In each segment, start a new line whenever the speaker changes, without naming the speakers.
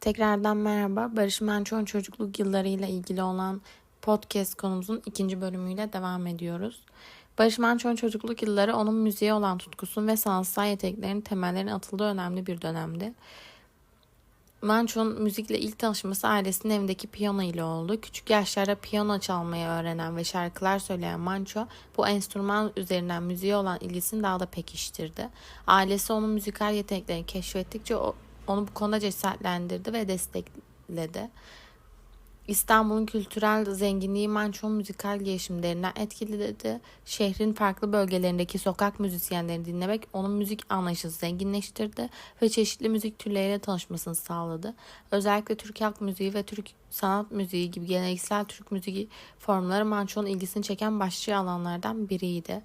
Tekrardan merhaba. Barış Manço'nun çocukluk yıllarıyla ilgili olan podcast konumuzun ikinci bölümüyle devam ediyoruz. Barış Manço'nun çocukluk yılları onun müziğe olan tutkusunun ve sanatsal yeteneklerinin temellerinin atıldığı önemli bir dönemdi. Manço'nun müzikle ilk tanışması ailesinin evindeki piyano ile oldu. Küçük yaşlarda piyano çalmayı öğrenen ve şarkılar söyleyen Manço bu enstrüman üzerinden müziğe olan ilgisini daha da pekiştirdi. Ailesi onun müzikal yeteneklerini keşfettikçe o- onu bu konuda cesaretlendirdi ve destekledi. İstanbul'un kültürel zenginliği Manço'nun müzikal gelişimlerinden etkiledi. Şehrin farklı bölgelerindeki sokak müzisyenlerini dinlemek onun müzik anlayışını zenginleştirdi ve çeşitli müzik türleriyle tanışmasını sağladı. Özellikle Türk halk müziği ve Türk sanat müziği gibi geleneksel Türk müziği formları Manço'nun ilgisini çeken başlıca alanlardan biriydi.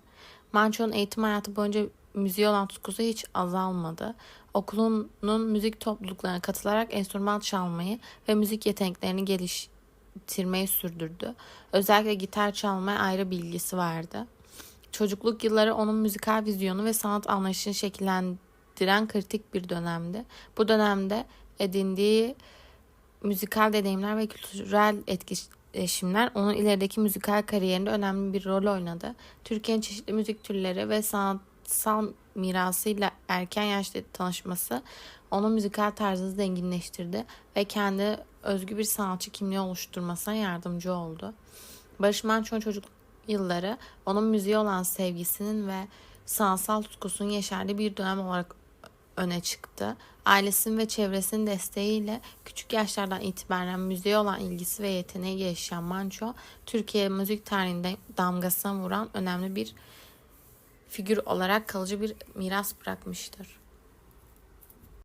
Manço'nun eğitim hayatı boyunca müziğe olan tutkusu hiç azalmadı. Okulunun müzik topluluklarına katılarak enstrüman çalmayı ve müzik yeteneklerini geliştirmeyi sürdürdü. Özellikle gitar çalmaya ayrı bilgisi vardı. Çocukluk yılları onun müzikal vizyonu ve sanat anlayışını şekillendiren kritik bir dönemdi. Bu dönemde edindiği müzikal deneyimler ve kültürel etkileşimler onun ilerideki müzikal kariyerinde önemli bir rol oynadı. Türkiye'nin çeşitli müzik türleri ve sanatsal mirasıyla erken yaşta tanışması onun müzikal tarzını zenginleştirdi ve kendi özgü bir sanatçı kimliği oluşturmasına yardımcı oldu. Barış Manço'nun çocukluk yılları onun müziğe olan sevgisinin ve sanatsal tutkusunun yeşerdiği bir dönem olarak öne çıktı. Ailesinin ve çevresinin desteğiyle küçük yaşlardan itibaren müziğe olan ilgisi ve yeteneği gelişen Manço, Türkiye müzik tarihinde damgasına vuran önemli bir figür olarak kalıcı bir miras bırakmıştır.